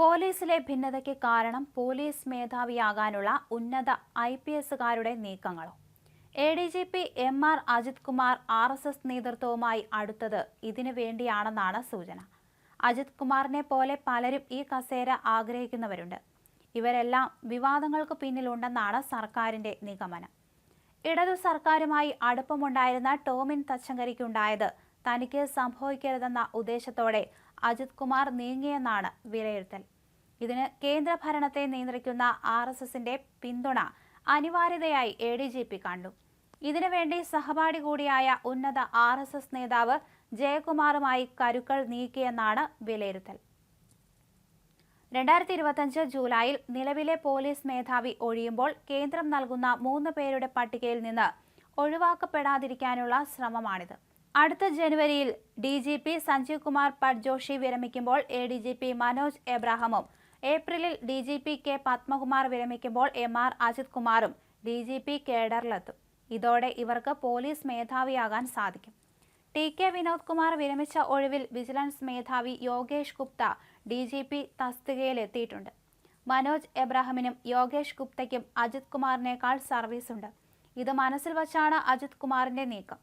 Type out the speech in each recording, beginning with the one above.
പോലീസിലെ ഭിന്നതയ്ക്ക് കാരണം പോലീസ് മേധാവിയാകാനുള്ള ഉന്നത ഐ പി എസുകാരുടെ നീക്കങ്ങളോ? A D G P M R Ajith Kumar R S S നേതൃത്വവുമായി അടുത്തത് ഇതിനു വേണ്ടിയാണെന്നാണ് സൂചന. അജിത് കുമാറിനെ പോലെ പലരും ഈ കസേര ആഗ്രഹിക്കുന്നവരുണ്ട്. ഇവരെല്ലാം വിവാദങ്ങൾക്ക് പിന്നിലുണ്ടെന്നാണ് സർക്കാരിന്റെ നിഗമനം. ഇടതു സർക്കാരുമായി അടുപ്പമുണ്ടായിരുന്ന ടോമിൻ തച്ചങ്കരിക്കുണ്ടായത് തനിക്ക് സംഭവിക്കരുതെന്ന ഉദ്ദേശത്തോടെ അജിത് കുമാർ നീങ്ങിയെന്നാണ് വിലയിരുത്തൽ. ഇതിന് കേന്ദ്ര ഭരണത്തെ നിയന്ത്രിക്കുന്ന ആർ എസ് എസിന്റെ പിന്തുണ അനിവാര്യതയായി എ ഡി ജി പി കണ്ടു. ഇതിനുവേണ്ടി സഹപാഠി കൂടിയായ ഉന്നത ആർ എസ് എസ് നേതാവ് ജയകുമാറുമായി കരുക്കൾ നീക്കിയെന്നാണ് വിലയിരുത്തൽ. രണ്ടായിരത്തി ഇരുപത്തഞ്ച് ജൂലൈയിൽ നിലവിലെ പോലീസ് മേധാവി ഒഴിയുമ്പോൾ കേന്ദ്രം നൽകുന്ന മൂന്ന് പേരുടെ പട്ടികയിൽ നിന്ന് ഒഴിവാക്കപ്പെടാതിരിക്കാനുള്ള ശ്രമമാണിത്. അടുത്ത ജനുവരിയിൽ D G P Sanjeev Kumar Patjoshi വിരമിക്കുമ്പോൾ A D G P Manoj എബ്രാഹമും. ഏപ്രിലിൽ D G P K Padmakumar വിരമിക്കുമ്പോൾ M R Ajith കുമാറും. ഡി ജി പി കേഡറിലെത്തും. ഇതോടെ ഇവർക്ക് പോലീസ് മേധാവിയാകാൻ സാധിക്കും. ടി കെ വിനോദ് കുമാർ വിരമിച്ച ഒഴിവിൽ വിജിലൻസ് മേധാവി Yogesh Gupta D G P തസ്തികയിലെത്തിയിട്ടുണ്ട്. Manoj എബ്രാഹിമിനും യോഗേഷ് ഗുപ്തയ്ക്കും അജിത് കുമാറിനേക്കാൾ സർവീസുണ്ട്. ഇത് മനസ്സിൽ വച്ചാണ് അജിത് കുമാറിന്റെ നീക്കം.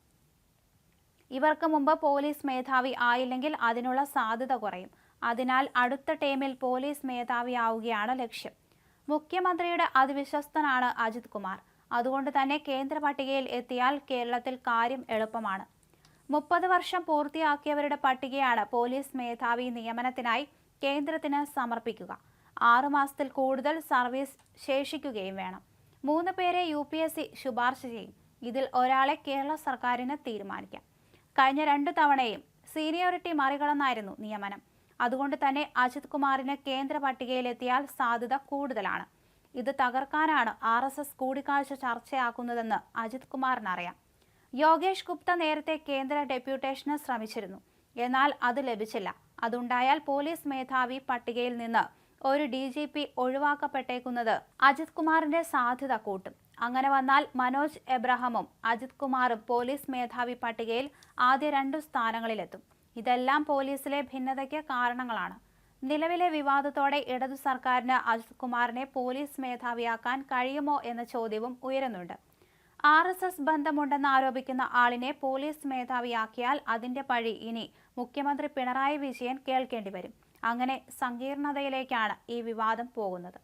ഇവർക്ക് മുമ്പ് പോലീസ് മേധാവി ആയില്ലെങ്കിൽ അതിനുള്ള സാധ്യത കുറയും. അതിനാൽ അടുത്ത ടീമിൽ പോലീസ് മേധാവിയാവുകയാണ് ലക്ഷ്യം. മുഖ്യമന്ത്രിയുടെ അതിവിശ്വസ്തനാണ് അജിത് കുമാർ. അതുകൊണ്ട് തന്നെ കേന്ദ്ര പട്ടികയിൽ എത്തിയാൽ കേരളത്തിൽ കാര്യം എളുപ്പമാണ്. മുപ്പത് വർഷം പൂർത്തിയാക്കിയവരുടെ പട്ടികയാണ് പോലീസ് മേധാവി നിയമനത്തിനായി കേന്ദ്രത്തിന് സമർപ്പിക്കുക. ആറുമാസത്തിൽ കൂടുതൽ സർവീസ് ശേഷിക്കുകയും വേണം. മൂന്ന് പേരെ യു പി എസ് സി ശുപാർശ ചെയ്യും. ഇതിൽ ഒരാളെ കേരള സർക്കാരിന് തീരുമാനിക്കാം. കഴിഞ്ഞ രണ്ടു തവണയും സീനിയോറിറ്റി മറികടന്നായിരുന്നു നിയമനം. അതുകൊണ്ട് തന്നെ അജിത് കുമാറിന് കേന്ദ്ര പട്ടികയിലെത്തിയാൽ സാധ്യത കൂടുതലാണ്. ഇത് തകർക്കാനാണ് ആർ എസ് എസ് കൂടിക്കാഴ്ച ചർച്ചയാക്കുന്നതെന്ന് അജിത് കുമാറിനറിയാം. യോഗേഷ് ഗുപ്ത നേരത്തെ കേന്ദ്ര ഡെപ്യൂട്ടേഷന് ശ്രമിച്ചിരുന്നു. എന്നാൽ അത് ലഭിച്ചില്ല. അതുണ്ടായാൽ പോലീസ് മേധാവി പട്ടികയിൽ നിന്ന് ഒരു ഡി ജി പി ഒഴിവാക്കപ്പെട്ടേക്കുന്നത് അജിത് കുമാറിന്റെ സാധ്യത കൂട്ടും. അങ്ങനെ വന്നാൽ മനോജ് എബ്രഹാമും അജിത് കുമാറും പോലീസ് മേധാവി പട്ടികയിൽ ആദ്യ രണ്ടു സ്ഥാനങ്ങളിലെത്തും. ഇതെല്ലാം പോലീസിലെ ഭിന്നതയ്ക്ക് കാരണങ്ങളാണ്. നിലവിലെ വിവാദത്തോടെ ഇടതു സർക്കാരിന് അജിത് കുമാറിനെ പോലീസ് മേധാവിയാക്കാൻ കഴിയുമോ എന്ന ചോദ്യവും ഉയരുന്നുണ്ട്. ആർ എസ് എസ് ബന്ധമുണ്ടെന്ന് ആരോപിക്കുന്ന ആളിനെ പോലീസ് മേധാവിയാക്കിയാൽ അതിന്റെ പഴി ഇനി മുഖ്യമന്ത്രി പിണറായി വിജയൻ കേൾക്കേണ്ടി വരും. അങ്ങനെ സങ്കീർണതയിലേക്കാണ് ഈ വിവാദം പോകുന്നത്.